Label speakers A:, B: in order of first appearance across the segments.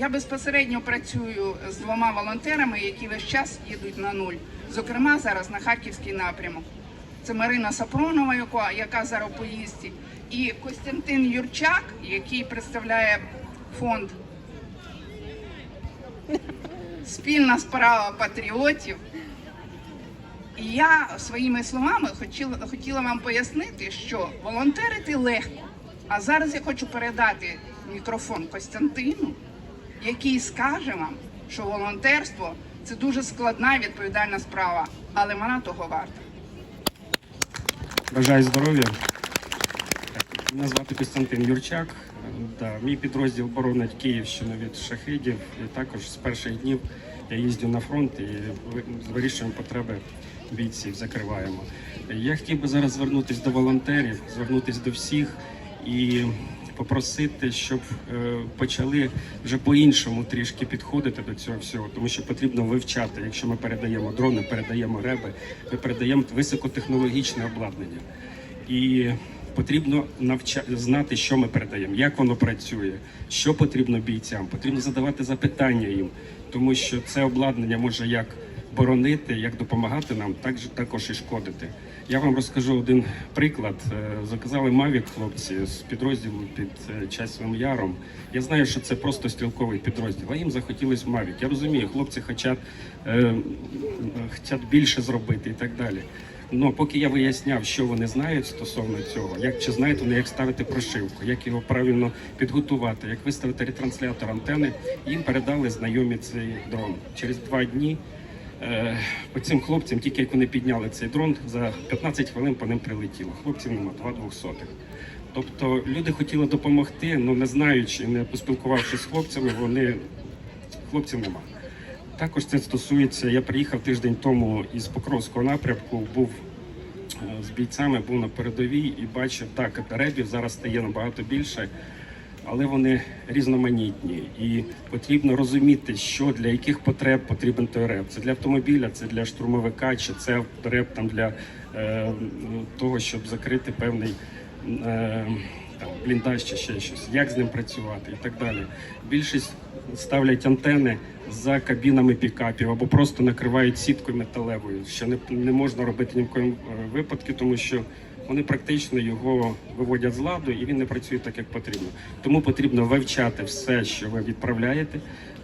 A: Я безпосередньо працюю з двома волонтерами, які весь час їдуть на нуль. Зокрема, зараз на харківський напрямок. Це Марина Сапронова, яка, яка зараз у поїзді, і Костянтин Юрчак, який представляє фонд Спільна справа патріотів. І я своїми словами хотіла, хотіла вам пояснити, що волонтерити легко. А зараз я хочу передати мікрофон Костянтину, який скаже вам, що волонтерство це дуже складна відповідальна справа, але вона того варта.
B: Бажаю здоров'я. Мене звати Костянтин Юрчак. Да, мій підрозділ боронить Київщину від шахидів. І також з перших днів я їздю на фронт і ви- вирішуємо потреби бійців, закриваємо. Я хотів би зараз звернутися до волонтерів, звернутися до всіх і попросити, щоб е, почали вже по-іншому трішки підходити до цього всього, тому що потрібно вивчати. Якщо ми передаємо дрони, передаємо реби, ми передаємо високотехнологічне обладнання. І потрібно навча... знати, що ми передаємо, як воно працює, що потрібно бійцям. Потрібно задавати запитання їм, тому що це обладнання може як боронити, як допомагати нам, так також і шкодити. Я вам розкажу один приклад. Е, Заказали Мавік хлопці з підрозділу під е, Часовим Яром. Я знаю, що це просто стрілковий підрозділ, а їм захотілось Мавік. Я розумію, хлопці хочуть, е, хочуть більше зробити і так далі. Ну, поки я виясняв, що вони знають стосовно цього, як чи знають вони, як ставити прошивку, як його правильно підготувати, як виставити ретранслятор антени, їм передали знайомі цей дрон. Через два дні по цим хлопцям, тільки як вони підняли цей дрон, за 15 хвилин по ним прилетіло. Хлопців нема, два двохсотих. Тобто люди хотіли допомогти, але не знаючи, не поспілкувавшись з хлопцями, вони хлопців нема. Також це стосується. Я приїхав тиждень тому із Покровського напрямку, був е, з бійцями, був на передовій і бачив, так, ребів зараз стає набагато більше, але вони різноманітні. І потрібно розуміти, що для яких потреб потрібен той реб. Це для автомобіля, це для штурмовика, чи це реб там для е, того, щоб закрити певний. Е, там бліндаж чи ще щось, як з ним працювати і так далі. Більшість ставлять антени за кабінами пікапів або просто накривають сіткою металевою, що не, не можна робити ні в коєму е, випадку, тому що вони практично його виводять з ладу і він не працює так, як потрібно. Тому потрібно вивчати все, що ви відправляєте.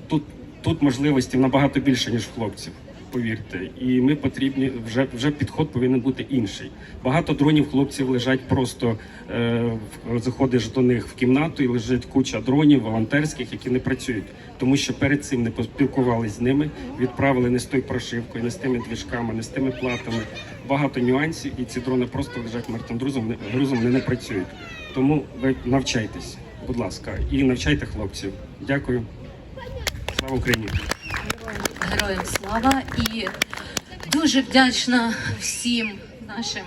B: Тут, тут можливості набагато більше, ніж хлопців. Повірте, і ми потрібні вже вже підход повинен бути інший. Багато дронів хлопців лежать просто е, заходиш до них в кімнату і лежить куча дронів волонтерських, які не працюють, тому що перед цим не поспілкувалися з ними, відправили не з тою прошивкою, не з тими двіжками, не з тими платами. Багато нюансів, і ці дрони просто лежать мертвим грузом, не- грузом вони не працюють. Тому ви навчайтесь, будь ласка, і навчайте хлопців. Дякую. Слава Україні!
C: Героям слава. І дуже вдячна всім нашим